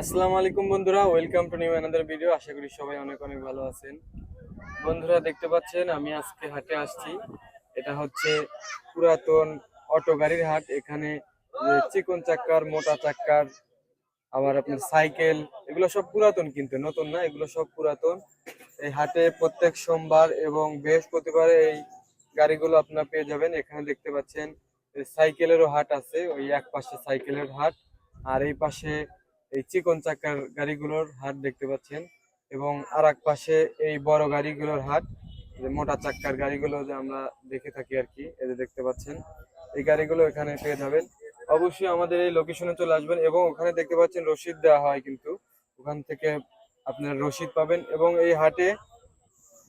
আসসালামু আলাইকুম বন্ধুরা welcome to new another video আশা করি সবাই অনেক অনেক ভালো আছেন। বন্ধুরা, দেখতে পাচ্ছেন, আমি আজকে হাটে আসছি। এটা হচ্ছে পুরাতন অটো গাড়ির হাট। এখানে চিকন চাক্কার, মোটা চাক্কার, আবার আপনার সাইকেল, এগুলো সব পুরাতন কিন্তু, নতুন না, এগুলো সব পুরাতন। এই হাটে প্রত্যেক সোমবার এবং বৃহস্পতিবার এই গাড়িগুলো আপনার পেয়ে যাবেন। এখানে দেখতে পাচ্ছেন সাইকেলেরও হাট আছে, ওই এক পাশে সাইকেলের হাট, আর এই পাশে এই চিকন চাকার গাড়িগুলোর হাট দেখতে পাচ্ছেন এবং আর পাশে এই বড় গাড়িগুলোর হাট যে মোটা চাক্কার গাড়িগুলো যে আমরা দেখে থাকি আর কি, এই যে দেখতে পাচ্ছেন, এই গাড়িগুলো এখানে পেয়ে যাবেন। অবশ্যই আমাদের এই লোকেশনে চলে আসবেন এবং ওখানে দেখতে পাচ্ছেন রসিদ দেওয়া হয় কিন্তু, ওখান থেকে আপনার রসিদ পাবেন এবং এই হাটে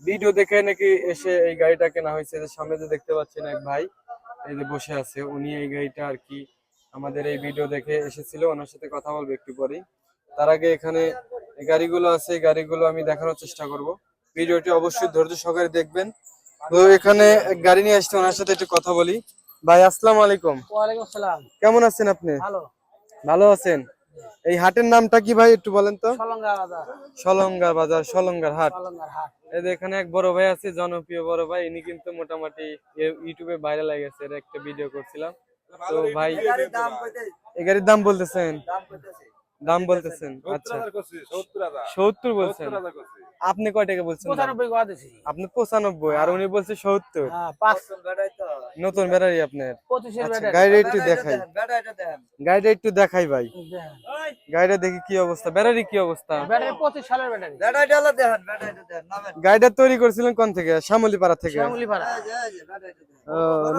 ভিডিও দেখে নাকি এসে এই গাড়িটা কেনা হয়েছে সামনে যে দেখতে পাচ্ছেন এক ভাই, এই যে বসে আছে, উনি এই গাড়িটা আর কি আমাদের এই ভিডিও দেখে এসেছিল ওনার সাথে কথা বলব একটু পরেই। তার আগে এখানে গাড়িগুলো আছে এই গাড়িগুলো আমি দেখানোর চেষ্টা করব। ভিডিওটি অবশ্যই ধৈর্য সহকারে দেখবেন। তো এখানে গাড়ি নিয়ে আসছে ওনার সাথে একটু কথা বলি। ভাই আসসালামু আলাইকুম। ওয়ালাইকুম আসসালাম। কেমন আছেন আপনি? ভালো। ভালো আছেন? এই হাটের নামটা কি ভাই একটু বলেন তো? সলঙ্গা বাজার। সলঙ্গার বাজার সলঙ্গার হাট। এই যে এখানে এক বড় ভাই আছে জনপ্রিয় বড় ভাই ইনি কিন্তু মোটামুটি ইউটিউবে ভাইরাল হয়ে গেছে এর একটা ভিডিও করছিলাম। তো ভাই এই গাড়ির দাম বলতেছেন? দাম বলতেছেন আচ্ছা। সত্তর বলছেন? আপনি কয় টাকা বলছেন? পঁচানব্বই আপনি পঁচানব্বই আর উনি বলছে সত্তর। হ্যাঁ নতুন ব্যাটারি আপনার। আচ্ছা, ব্যাটারি। গাড়িটা একটু দেখাই। গাড়িটা একটু দেখাই ভাই। গাড়িটা দেখি কি অবস্থা। ব্যাটারি কি অবস্থা? ব্যাটারি গাড়িটা তৈরি করেছিলেন কোন থেকে? শ্যামলী পাড়া থেকে শ্যামলি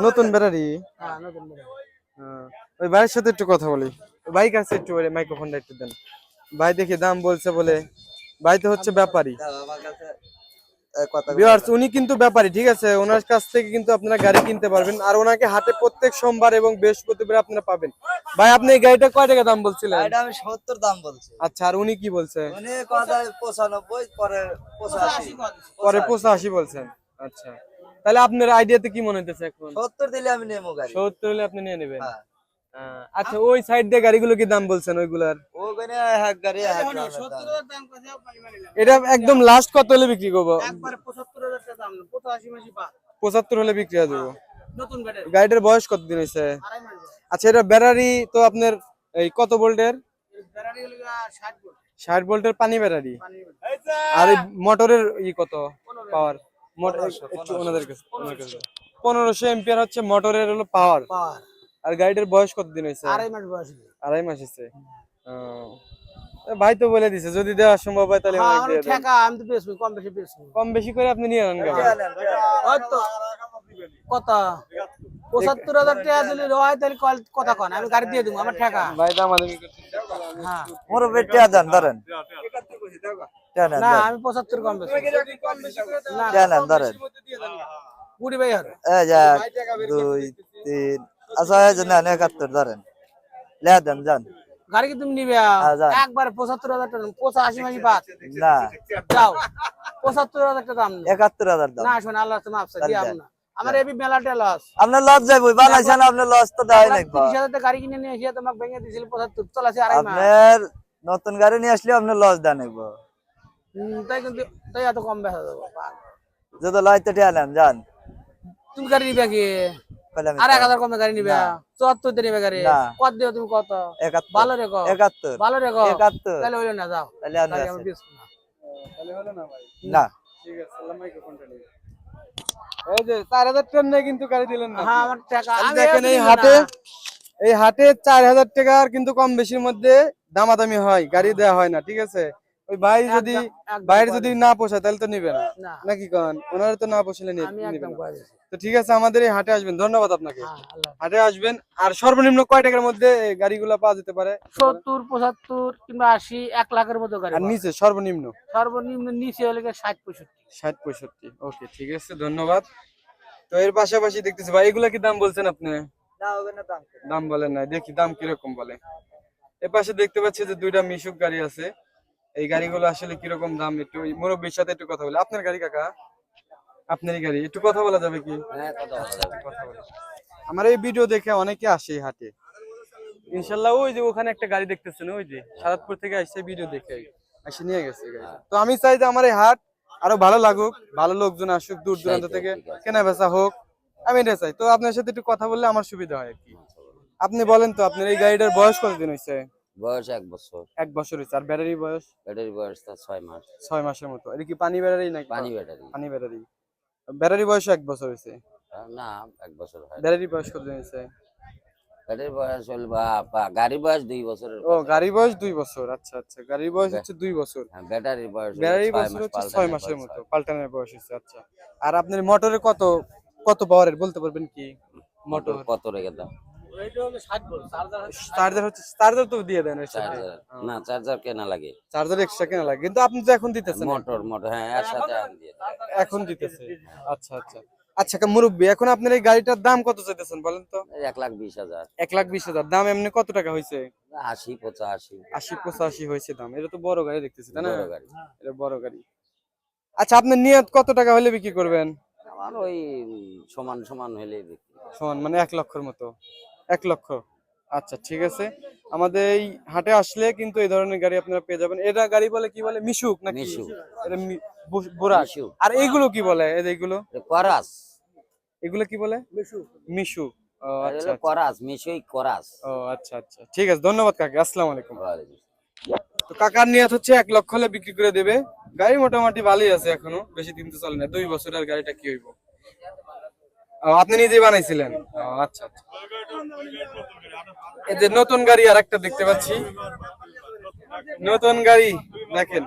নতুন ব্যাটারি? হ্যাঁ নতুন ব্যাটারি। হ্যাঁ, ওই ভাইয়ের সাথে একটু কথা বলি। ভাই কাছে একটু মাইক্রোফোনটা একটু দেন। ভাই দেখি দাম বলছে বলে। ভাই তো হচ্ছে ব্যাপারী। ভিউয়ার্স উনি কিন্তু ব্যাপারী ঠিক আছে? ওনার কাছ থেকে কিন্তু আপনারা গাড়ি কিনতে পারবেন। আর ওনাকে হাটে প্রত্যেক সোমবার এবং বৃহস্পতিবার আপনারা পাবেন। ভাই আপনি এই গাড়িটা কয় টাকা দাম বলছিলেন? এটা আমি সত্তর দাম বলছি। আচ্ছা আর উনি কি বলছে? উনি কথা পঁচানব্বই পরে পঁচাশি। পরে পঁচাশি বলছেন। আচ্ছা। তাহলে আপনার আইডিয়াতে কি মনে এখন? সত্তর দিলে আমি নেব গাড়ি। সত্তর হলে আপনি নিয়ে নেবেন। হ্যাঁ। আচ্ছা ওই সাইড দিয়ে গাড়িগুলো কি দাম বলছেন ওইগুলার। এটা একদম লাস্ট কত হলে বিক্রি করব? পঁচাত্তর হলে বিক্রি হয়ে যাব। গাড়িটার বয়স কতদিন হয়েছে। আচ্ছা এটা ব্যাটারি তো আপনার এই কত ভোল্টের? ষাট ভোল্ট ভোল্টের পানি ব্যাটারি। আর এই মোটরের ই কত পাওয়ার মোটর ওনাদের কাছে পনেরোশো। এম্পিয়ার হচ্ছে মোটরের হলো পাওয়ার পাওয়ার আর গাড়িটার বয়স কতদিন হয়েছে? আড়াই মাস বয়স আড়াই মাস হয়েছে। ভাই তো বলে দিছে যদি দেওয়া সম্ভব হয় তাহলে হ্যাঁ। ঠেকা আমি তো বেচবো কম বেশি বেচবো। কম বেশি করে আপনি নিয়ে নেন গাড়ি হয়তো কত? পঁচাত্তর হাজার টাকা দিলে হয় তাহলে কথা কন আমি গাড়ি দিয়ে দেবো আমার ঠেকা। ভাই হ্যাঁ। দেন ধরেন। না আমি পঁচাত্তর কম বেশি না ধরেন। কুড়ি ভাই হবে। এক দুই তিন আচ্ছা এই যে নেন একাত্তর ধরেন। লে দেন যান। গাড়ি কি তুমি নিবে? হ্যাঁ। একবারে পঁচাত্তর হাজার টাকা পঁচাশি মাসি বাদ। না। যাও। পঁচাত্তর হাজার টাকা দাম। একাত্তর হাজার দাম। না শোনা আল্লাহ তুমি আপসা দিয়ে যান। না। আমার এবি মেলাটা লস আপনার লস যাইবো বানাইছেন আপনার লস তো দেয় নাকি তিরিশ হাজার টাকা গাড়ি কিনে নিয়ে এসে তোমাকে ভেঙে দিয়েছিল পঁচাত্তর। চলাছে আড়াই মাস। আপনার নতুন গাড়ি নিয়ে আসলে আপনার লস নাকবো তাই কিন্তু তাই এত কম বেচা দেবো। যদি টিয়া নেন যান। তুমি গাড়ি নিবে কি? কইলে আমি আর এক হাজার কমে গাড়ি নিবে। না। চুয়াত্তর দিয়ে নিবে গাড়ি। কত দিও তুমি কত? ভালো রেখো একাত্তর। ভালো রেখো একাত্তর। তাহলে হইল না যাও। তাহলে আপনি তাহলে আছেন। আমি বেচবো না। তাহলে হলো না ভাই? না। ঠিক আছে আল্লাহ মাইক্রোফোনটা নিয়ে। এই যে চার হাজার টাকা কিন্তু গাড়ি দিলেন না। হ্যাঁ আমার টাকা দেখেন এই। হাটে এই হাটে চার হাজার টাকার কিন্তু কম বেশির মধ্যে দামাদামি হয় গাড়ি দেওয়া হয় না ঠিক আছে? ওই ভাই যদি বাইরে যদি না পোষায় তাহলে তো নিবে না। নাকি কন? ওনারা তো না পোষালে নিবে। তো ঠিক আছে আমাদের এই হাটে আসবেন। ধন্যবাদ আপনাকে। হ্যাঁ হাটে আসবেন। আর সর্বনিম্ন কয় টাকার মধ্যে গাড়িগুলো পাওয়া যেতে পারে? সত্তর পঁচাত্তর কিংবা আশি এক লাখের মতো গাড়ি আর নিচে সর্বনিম্ন? সর্বনিম্ন নিচে হলে ষাট পঁয়ষট্টি। ষাট পঁয়ষট্টি। ওকে ঠিক আছে ধন্যবাদ। তো এর পাশাপাশি দেখতেছি ভাই এগুলা কি দাম বলছেন আপনি? দাম দাম বলেন না দেখি দাম কীরকম বলে। এ পাশে দেখতে পাচ্ছি যে দুইটা মিশুক গাড়ি আছে। এই গাড়িগুলো আসলে কীরকম দাম একটু মুরব্বীর সাথে একটু কথা বলে। আপনার গাড়ি কাকা? আপনারই গাড়ি একটু কথা বলা যাবে কি? আমার এই ভিডিও দেখে অনেকে আসে হাটে। ইনশাল্লাহ ওই যে ওখানে একটা গাড়ি দেখতেছেন ওই যে সারাতপুর থেকে আসছে ভিডিও দেখে এসে নিয়ে গেছে তো আমি চাই যে আমার এই হাট আরও ভালো লাগুক ভালো লোকজন আসুক দূর দূরান্ত থেকে কেনা বেচা হোক আমি এটা চাই। তো আপনার সাথে একটু কথা বললে আমার সুবিধা হয় আর কি। আপনি বলেন তো আপনার এই গাড়িটার বয়স কতদিন হয়েছে বয়স এক বছর। এক বছর হয়েছে আর ব্যাটারি বয়স? ব্যাটারি বয়স তার ছয় মাস। ছয় মাসের মতো। এটা কি পানি ব্যাটারি নাকি? পানি ব্যাটারি। পানি ব্যাটারি। ব্যাটারি বয়স এক বছর হয়েছে? না এক বছর হয় ব্যাটারি বয়স কতদিন হয়েছে? ব্যাটারি বয়স হল বা বা- গাড়ির বয়স দুই বছরের ও গাড়ি বয়স দুই বছর। আচ্ছা আচ্ছা। গাড়ির বয়স হচ্ছে দুই বছর। হ্যাঁ, ব্যাটারির বয়স ব্যাটারি বয়স হচ্ছে ছয় মাসের মতো পাল্টানোর বয়স হচ্ছে আচ্ছা। আর আপনার মোটরে কত কত পাওয়ারের বলতে পারবেন কি? মোটর। কত রেখে দাও? চার্জার হচ্ছে চার্জার তো দিয়ে দেন এর চার্জার না চার্জার কেনা লাগে। চার্জার এক্সট্রা কেনা লাগে। কিন্তু আপনি তো এখন দিতেছেন মোটর মোটর হ্যাঁ এর সাথে আমি দিয়ে দিই। এখন দিতেছে। আচ্ছা আচ্ছা। আচ্ছা মুরব্বী এখন আপনার এই গাড়িটার দাম কত চাইতেছেন বলেন তো? এক লাখ বিশ হাজার। এক লাখ বিশ হাজার। দাম এমনি কত টাকা হয়েছে আশি পঁচাশি। আশি পঁচাশি হয়েছে দাম। এটা তো বড় গাড়ি দেখতেছি তাই না? বড় গাড়ি। এটা বড় গাড়ি। আচ্ছা আপনার নিয়ত কত টাকা হলে বিক্রি করবেন? আমার ওই সমান সমান হলে বিক্রি সমান মানে এক লক্ষর মতো। এক লক্ষ। আচ্ছা ঠিক আছে। আমাদের এই হাটে আসলে কিন্তু এই ধরনের গাড়ি আপনারা পেয়ে যাবেন। এটা গাড়ি বলে কি বলে? মিশুক নাকি? মিশুক। এটা মি- বু- বুরাক। মিশুক। আর এইগুলো কি বলে? এই এইগুলো করাস। এগুলো কি বলে? মিশু ও এটা আচ্ছা করাস মিশই করাস। ও আচ্ছা আচ্ছা। ঠিক আছে ধন্যবাদ কাকা। আসসালামু আলাইকুম। ওয়ালাইকুম তো কাকার নিয়ত হচ্ছে এক লক্ষ হলে বিক্রি করে দেবে। গাড়ি মোটামুটি ভালোই আছে এখনও। বেশি দিন তো চলে না। দুই বছরের গাড়িটা কি হইব? আপনি নিজেই বানাইছিলেন? আচ্ছা আচ্ছা। এই যে নতুন গাড়ি আর একটা দেখতে পাচ্ছি। নতুন গাড়ি দেখেন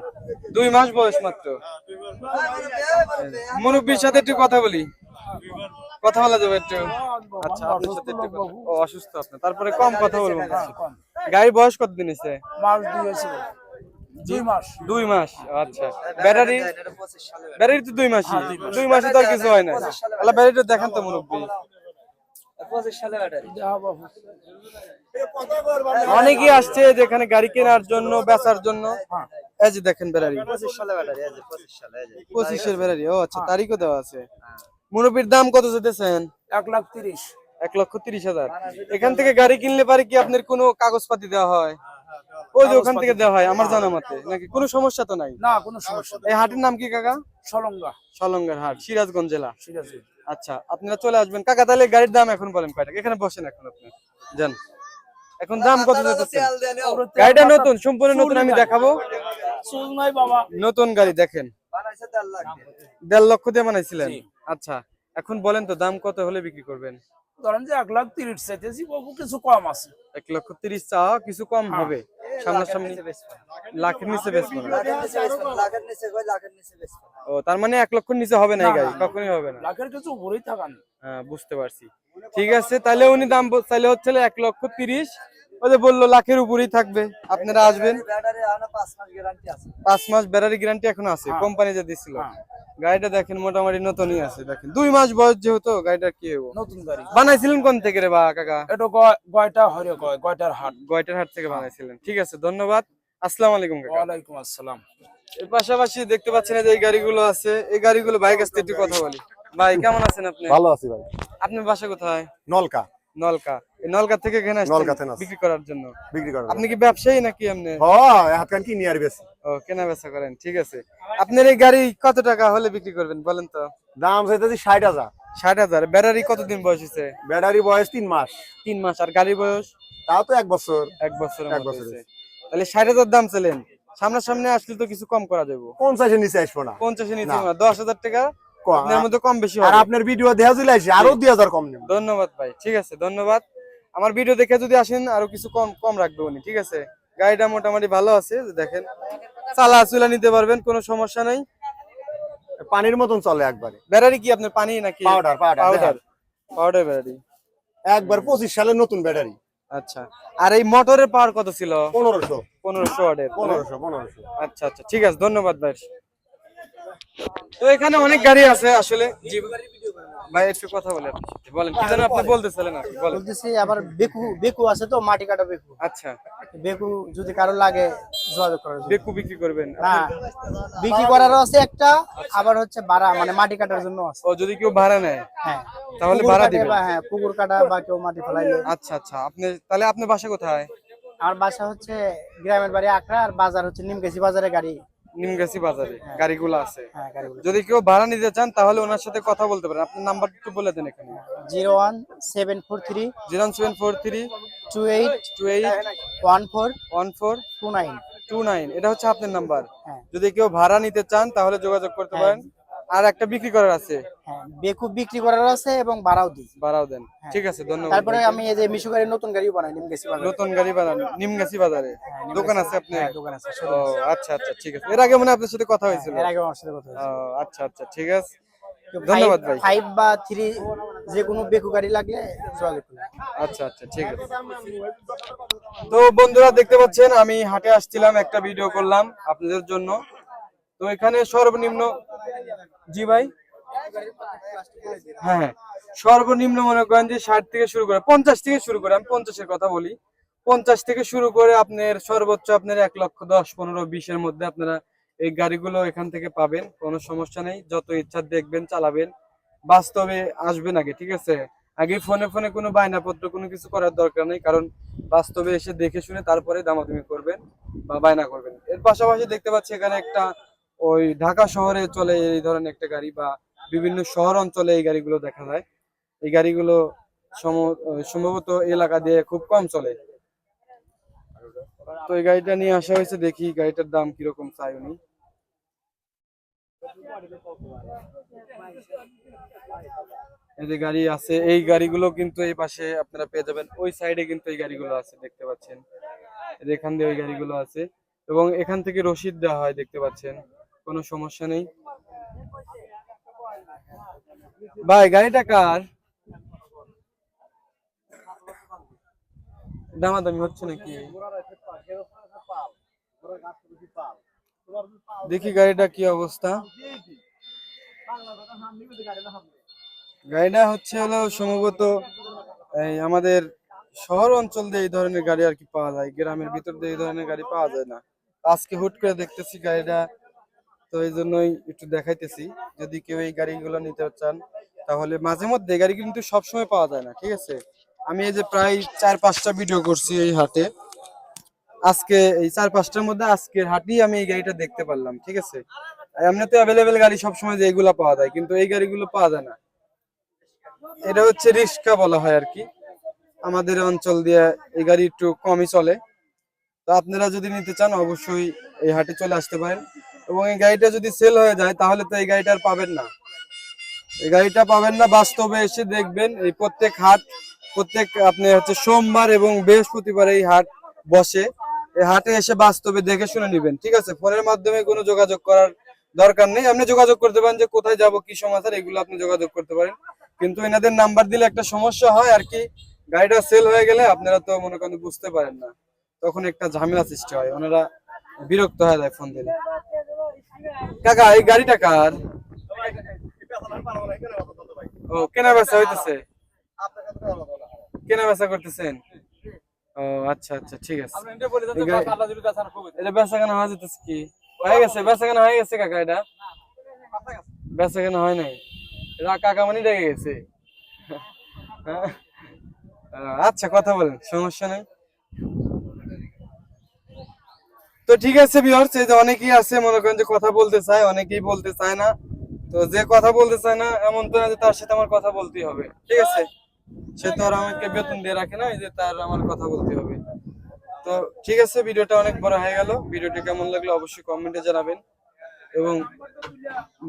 দুই মাস বয়স মাত্র। মুরব্বীর সাথে একটু কথা বলি। কথা বলা যাবে একটু। আচ্ছা আপনার সাথে একটু ও অসুস্থ আপনি তারপরে কম কথা বলব সাথে। গাড়ির বয়স কতদিন হয়েছে? মাস দুই হয়েছিল দুই মাস। দুই মাস আচ্ছা। ব্যাটারি? ব্যাটারি তো দুই মাসই। দুই মাসে তো আর কিছু হয় না। আল্লাহ ব্যাটারিটা দেখান তো মুরব্বী। অনেকেই আসছে যেখানে গাড়ি কেনার জন্য বেচার জন্য। এই যে দেখেন ব্যাটারি পঁচিশের ব্যাটারি ও আচ্ছা তারিখও দেওয়া আছে। মুরব্বীর দাম কত যেতেছেন এক লাখ তিরিশ। এক লক্ষ তিরিশ হাজার। এখান থেকে গাড়ি কিনলে পারে কি আপনার কোনো কাগজপাতি দেওয়া হয়? ওই যে ওখান থেকে দেওয়া হয় আমার জানা মতে। নাকি কোনো সমস্যা তো নাই? না কোনো সমস্যা এই হাটের নাম কি কাকা? সলঙ্গা। সলঙ্গার হাট সিরাজগঞ্জ জেলা। সিরাজি আচ্ছা আপনারা চলে আসবেন। কাকা তাহলে গাড়ির দাম এখন বলেন কয়টা এখানে বসেন এখন আপনি। যান। এখন দাম কত গাড়িটা নতুন সম্পূর্ণ নতুন আমি দেখাবো। চুল নাই বাবা। নতুন গাড়ি দেখেন। দেড় লক্ষ দিয়ে বানাইছিলেন? আচ্ছা এখন বলেন তো দাম কত হলে বিক্রি করবেন? ধরেন যে এক লাখ তিরিশ চাইতেছি বাবু কিছু কম আছে। এক লক্ষ তিরিশ চা কিছু কম হবে। সামনাসামনি লাখের নিচে বেচবো ও তার মানে এক লক্ষর নিচে হবে না এই গাড়ি কখনোই হবে না। লাখের কিছু উপরেই থাকান হ্যাঁ বুঝতে পারছি। ঠিক আছে তাহলে উনি দাম চাইলে তাহলে হচ্ছে এক লক্ষ তিরিশ। ওই যে বলল লাখের উপরেই থাকবে। আপনারা আসবেন। পাঁচ মাস ব্যাটারি গ্যারান্টি এখন আছে। কোম্পানি যে দিছিল। গাড়িটা দেখেন মোটামুটি নতুনই আছে। দেখেন দুই মাস বয়স যেহেতু গাড়িটা কি হব নতুন গাড়ি। বানাইছিলেন কোন থেকে রে বা কাকা? এটা গয়টা হরে গয়টার হাট। গয়টার হাট থেকে বানাইছিলেন। ঠিক আছে ধন্যবাদ। আসসালামু আলাইকুম কাকা। ওয়ালাইকুম আসসালাম। এর পাশাপাশি দেখতে পাচ্ছেন এই যে এই গাড়িগুলো আছে। এই গাড়িগুলো ভাই কাছ থেকে একটু কথা বলি। ভাই কেমন আছেন আপনি? ভালো আছি ভাই। আপনার বাসা কোথায়? নলকা। নলকা। নলকা থেকে এখানে নলকা থেকে বিক্রি করার জন্য? বিক্রি করেন আপনি কি ব্যবসায়ী নাকি এমনি? ও হাতকান কি নিয়ে আর বেশি? ও কেনা বেচা করেন ঠিক আছে। আপনার এই গাড়ি কত টাকা হলে বিক্রি করবেন বলেন তো? দাম চাইতেছি ষাট হাজার। ষাট হাজার। ব্যাটারি কতদিন বয়স হয়েছে? ব্যাটারি বয়স তিন মাস। তিন মাস। আর গাড়ির বয়স? তাও তো এক বছর। এক বছর এক বছর তাহলে ষাট হাজার দাম ছিলেন সামনাসামনি আসলে তো কিছু কম করা যাবে। পঞ্চাশের নিচে আসব না। পঞ্চাশে নিচে না। দশ হাজার টাকা কম। আপনার মধ্যে কম বেশি আর আপনার ভিডিও দেওয়া চলে আসে আরও দুই হাজার কম নেব। ধন্যবাদ ভাই ঠিক আছে ধন্যবাদ। আমার ভিডিও দেখে যদি আসেন আরও কিছু কম কম রাখবে উনি ঠিক আছে? গাড়িটা মোটামুটি ভালো আছে দেখেন। চালা চুলা নিতে পারবেন কোনো সমস্যা নাই। পানির মতন চলে একবারে। ব্যাটারি কি আপনার পানি নাকি? Powder, powder powder battery. একবার পঁচিশ সালের নতুন ব্যাটারি। আচ্ছা। আর এই মোটরের পাওয়ার কত ছিল? পনেরোশো। পনেরোশো ওয়াটের পনেরোশো পনেরোশো। আচ্ছা আচ্ছা ঠিক আছে ধন্যবাদ ভাই। তো এখানে অনেক গাড়ি আছে আসলে ভাই একটু কথা বলে আপনার বলেন কি যেন আপনি বলতেছিলেন আর বলেন। বলতেছি আবার বেকু বেকু আছে তো মাটি কাটা বেকু। আচ্ছা। বেকু যদি কারও লাগে যোগাযোগ করার বেকু বিক্রি করবেন? না বিক্রি করারও আছে একটা আবার হচ্ছে ভাড়া মানে মাটি কাটার জন্য আছে। ও যদি কেউ ভাড়া নেয়? হ্যাঁ। তাহলে পুকুর ভাড়া দিবেন। হ্যাঁ পুকুর কাটা বা কেউ মাটি ফেলাইলে। আচ্ছা আচ্ছা। আপনি তাহলে আপনার বাসা কোথায়? আমার বাসা হচ্ছে গ্রামের বাড়ি আকরা আর বাজার হচ্ছে নিমগেছি বাজারে গাড়ি। নিমগাছি বাজারে গাড়িগুলো আছে। হ্যাঁ যদি কেউ ভাড়া নিতে চান তাহলে ওনার সাথে কথা বলতে পারেন। আপনার নাম্বার একটু বলে দেন এখানে। Zero one seven four three zero seven four three two eight two eight one four one four two nine. Two nine. এটা হচ্ছে আপনার নাম্বার। হ্যাঁ। যদি কেউ ভাড়া নিতে চান তাহলে যোগাযোগ করতে পারেন। আর একটা বিক্রি করার আছে? হ্যাঁ বেকু বিক্রি করার আছে এবং বাড়াও দিই। ভাড়াও দেন। ঠিক আছে ধন্যবাদ। তারপরে আমি এই যে মিশু গাড়ি নতুন গাড়িও বানাই নিমগেছি বাজারে। নতুন গাড়ি বানান নিমগাছি বাজারে? দোকান আছে আপনার? হ্যাঁ, দোকান আছে ও আচ্ছা আচ্ছা ঠিক আছে। এর আগে মনে হয় আপনার সাথে কথা হয়েছিল। এর আগে আমার সাথে কথা হয়েছে ও, আচ্ছা আচ্ছা ঠিক আছে। ধন্যবাদ ভাই। ফাইভ বা থ্রি যে কোনো বেকু গাড়ি লাগলে যোগাযোগ আচ্ছা আচ্ছা ঠিক আছে। তো বন্ধুরা দেখতে পাচ্ছেন আমি হাটে আসছিলাম একটা ভিডিও করলাম আপনাদের জন্য। তো এখানে সর্বনিম্ন জি ভাই? হ্যাঁ সর্বনিম্ন মনে করেন যে ষাট থেকে শুরু করে, পঞ্চাশ থেকে শুরু করে, আমি পঞ্চাশের কথা বলি। পঞ্চাশ থেকে শুরু করে আপনার সর্বোচ্চ আপনার এক লক্ষ দশ, পনেরো বিশের মধ্যে আপনারা এই গাড়িগুলো এখান থেকে পাবেন, কোনো সমস্যা নেই। যত ইচ্ছা দেখবেন, চালাবেন। বাস্তবে আসবেন আগে, ঠিক আছে? আগে ফোনে ফোনে কোনো বায়নাপত্র, কোনো কিছু করার দরকার নেই, কারণ বাস্তবে এসে দেখে শুনে তারপরে দামাদামি করবেন বা বায়না করবেন। এর পাশাপাশি দেখতে পাচ্ছি এখানে একটা ওই ঢাকা শহরে চলে এই ধরনের একটা গাড়ি বা বিভিন্ন শহর অঞ্চলে এই গাড়িগুলো দেখা যায়। এই গাড়িগুলো সম- সম্ভবত এলাকা দিয়ে খুব কম চলে। তো এই গাড়িটা নিয়ে আসা হয়েছে, দেখি গাড়িটার দাম কীরকম চাই উনি। এই যে গাড়ি আছে, এই গাড়িগুলো কিন্তু এই পাশে আপনারা পেয়ে যাবেন। ওই সাইডে কিন্তু এই গাড়িগুলো আছে, দেখতে পাচ্ছেন। এখান দিয়ে ওই গাড়িগুলো আছে। এবং এখান থেকে রসিদ দেওয়া হয়, দেখতে পাচ্ছেন। কোনো সমস্যা নেই। ভাই, গাড়িটা কার? দামাদামি হচ্ছে নাকি? দেখি গাড়িটা কি অবস্থা। গাড়িটা হচ্ছে হলো সম্ভবত, এই আমাদের শহর অঞ্চল দিয়ে এই ধরনের গাড়ি আর কি পাওয়া যায়, গ্রামের ভিতর দিয়ে এই ধরনের গাড়ি পাওয়া যায় না। আজকে হুট করে দেখতেছি গাড়িটা তো এই জন্যই একটু দেখাইতেছি। যদি কেউ এই গাড়িগুলো নিতে চান, তাহলে মাঝে মধ্যে গাড়ি কিন্তু সবসময় পাওয়া যায় না, ঠিক আছে? আমি এই যে প্রায় চার, পাঁচটা ভিডিও করছি এই হাটে। আজকে এই চার, পাঁচটার মধ্যে আজকের হাটেই আমি এই গাড়িটা দেখতে পারলাম, ঠিক আছে? এমনিতে অ্যাভেলেবেল গাড়ি সবসময় যে এগুলা পাওয়া যায়, কিন্তু এই গাড়িগুলো পাওয়া যায় না। এটা হচ্ছে রিক্সা বলা হয় আর কি। আমাদের অঞ্চল দিয়ে এই গাড়ি একটু কমই চলে। তো আপনারা যদি নিতে চান, অবশ্যই এই হাটে চলে আসতে পারেন। এবং এই গাড়িটা যদি সেল হয়ে যায়, তাহলে তো এই গাড়িটা আর পাবেন না। এই গাড়িটা পাবেন না, বাস্তবে এসে দেখবেন এই প্রত্যেক হাট, প্রত্যেক আপনি হচ্ছে সোমবার এবং বৃহস্পতিবার এই হাট বসে। এই হাটে এসে বাস্তবে দেখে শুনে নিবেন, ঠিক আছে? ফোনের মাধ্যমে কোনো যোগাযোগ করার দরকার নেই। আপনি যোগাযোগ করতে পারেন যে কোথায় যাব, কি সমাচার, এগুলো আপনি যোগাযোগ করতে পারেন। কিন্তু এনাদের নাম্বার দিলে একটা সমস্যা হয় আর কি, গাড়িটা সেল হয়ে গেলে আপনারা তো মনে করেন বুঝতে পারেন না। তখন একটা ঝামেলা সৃষ্টি হয়, ওনারা বিরক্ত হয়ে যায় ফোন দিলে। কাকা এই গাড়িটা কার? ও কেনা বেচা হইতেছে। কেনা বেচা করতেছেন? ও আচ্ছা আচ্ছা ঠিক আছে। এটা বেচা কেনা হয়ে যেতেছে কি? হয়ে গেছে বেচা কেনা হয়ে গেছে কাকা এটা? বেচা কেনা হয় নাই? এটা কাকা মানে রেগে গেছে। হ্যাঁ? আচ্ছা কথা বলেন সমস্যা নেই। তো ঠিক আছে ভিউয়ার্স এই যে অনেকেই আছে, মনে করেন যে কথা বলতে চায়, অনেকেই বলতে চায় না। তো যে কথা বলতে চায় না, এমন তো না যে তার সাথে আমার কথা বলতেই হবে। ঠিক আছে? সে তো আর আমাকে বেতন দিয়ে রাখে না যে তার আমার কথা বলতে হবে। তো ঠিক আছে, ভিডিওটা অনেক বড় হয়ে গেল। ভিডিওটা কেমন লাগল অবশ্যই কমেন্টে জানাবেন। এবং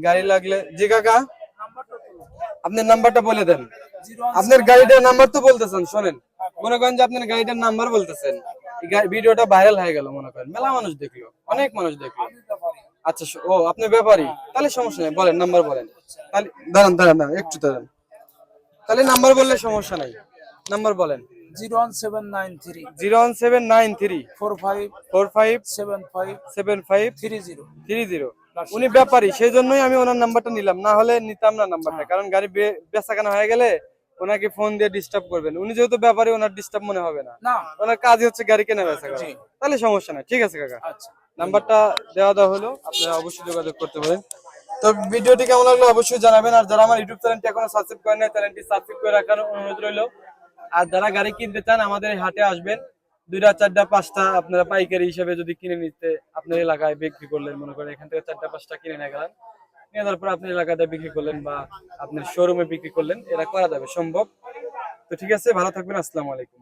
গাড়ি লাগলে, জি কাকা, আপনার নাম্বারটা বলে দেন। আপনার গাড়িটার নাম্বার তো বলতেছেন, শোনেন। মনে করেন যে আপনার গাড়িটার নাম্বার বলতেছেন। ভিডিওটা ভাইরাল হয়ে গেল মনে করেন। মেলা মানুষ দেখল অনেক মানুষ দেখল। আচ্ছা ও আপনি ব্যাপারী। তাহলে সমস্যা নেই বলেন নাম্বার বলেন। তাহলে দাঁড়ান দাঁড়ান দাঁড়ান একটু দাঁড়ান। তাহলে নাম্বার বললে সমস্যা নাই। নাম্বার বলেন। Zero one seven nine three. Zero one seven nine three. Four five four five seven five seven five three zero. Three zero. উনি ব্যাপারী সেই জন্যই আমি ওনার নাম্বারটা নিলাম। না হলে নিতাম না নাম্বারটা হ্যাঁ। কারণ গাড়ি বে- বেচাকেনা হয়ে গেলে ওনাকে ফোন দিয়ে ডিস্টার্ব করবেন। উনি যেহেতু ব্যাপারে ওনার ডিস্টার্ব মনে হবে না। ওনার কাজই হচ্ছে গাড়ি কেনা বেচা করা। তাহলে সমস্যা নাই। ঠিক আছে কাকা। আচ্ছা। নাম্বারটা দেওয়া দেওয়া হলো। আপনারা অবশ্যই যোগাযোগ করতে পারেন। তো ভিডিওটি কেমন লাগল অবশ্যই জানাবেন। আর যারা আমার ইউটিউব চ্যানেলটি এখনও সাবস্ক্রাইব করেন নাই চ্যানেলটি সাবস্ক্রাইব করে রাখার অনুরোধ রইল। আর যারা গাড়ি কিনতে চান আমাদের হাটে আসবেন। দুইটা চারটা পাঁচটা আপনারা পাইকারি হিসেবে যদি কিনে নিতে আপনার এলাকায় বিক্রি করলেন মনে করেন এখান থেকে চারটা পাঁচটা কিনে নিয়ে গেলেন। নিয়ে আপনি এলাকাতে বিক্রি করলেন বা আপনার শোরুমে বিক্রি করলেন, এরা করা যাবে, সম্ভব? তো ঠিক আছে, ভালো থাকবেন, আসসালামু আলাইকুম।